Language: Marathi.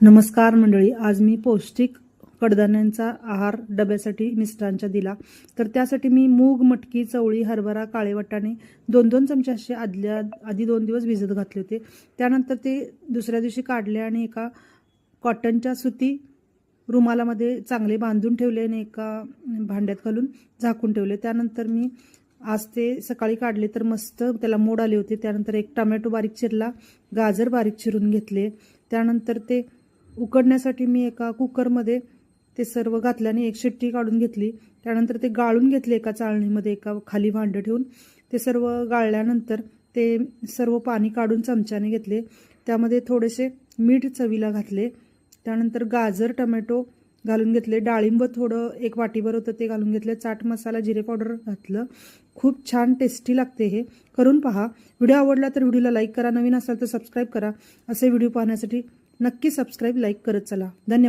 नमस्कार मंडळी आज मी पौष्टिक कडधान्यांचा आहार डब्यासाठी मिस्टरांच्या दिला. तर त्यासाठी मी मूग मटकी चवळी हरभरा काळे वाटाणे दोन दोन चमचे असे आदल्या आधी दोन दिवस भिजत घातले होते. त्यानंतर ते दुसऱ्या दिवशी काढले आणि एका कॉटनच्या सुती रुमालामध्ये चांगले बांधून ठेवले आणि एका भांड्यात घालून झाकून ठेवले. त्यानंतर मी आज ते सकाळी काढले तर मस्त त्याला मोड आले होते. त्यानंतर एक टमॅटो बारीक चिरला गाजर बारीक चिरून घेतले. त्यानंतर ते उकडण्यासाठी मी एका कुकरमध्ये ते सर्व घातल्याने एक शिट्टी काढून घेतली. त्यानंतर ते गाळून घेतले एका चाळणीमध्ये एका खाली भांडं ठेवून. ते सर्व गाळल्यानंतर ते सर्व पाणी काढून चमच्याने घेतले. त्यामध्ये थोडेसे मीठ चवीला घातले. त्यानंतर गाजर टमॅटो घालून घेतले. डाळिंब थोडं एक वाटीभर होतं ते घालून घेतलं. चाट मसाला जिरे पावडर घातलं. खूप छान टेस्टी लागते हे. करून पहा. व्हिडिओ आवडला तर व्हिडिओला लाईक करा. नवीन असाल तर सबस्क्राईब करा. असे व्हिडिओ पाहण्यासाठी नक्की सबस्क्राईब लाईक करत चला. धन्यवाद.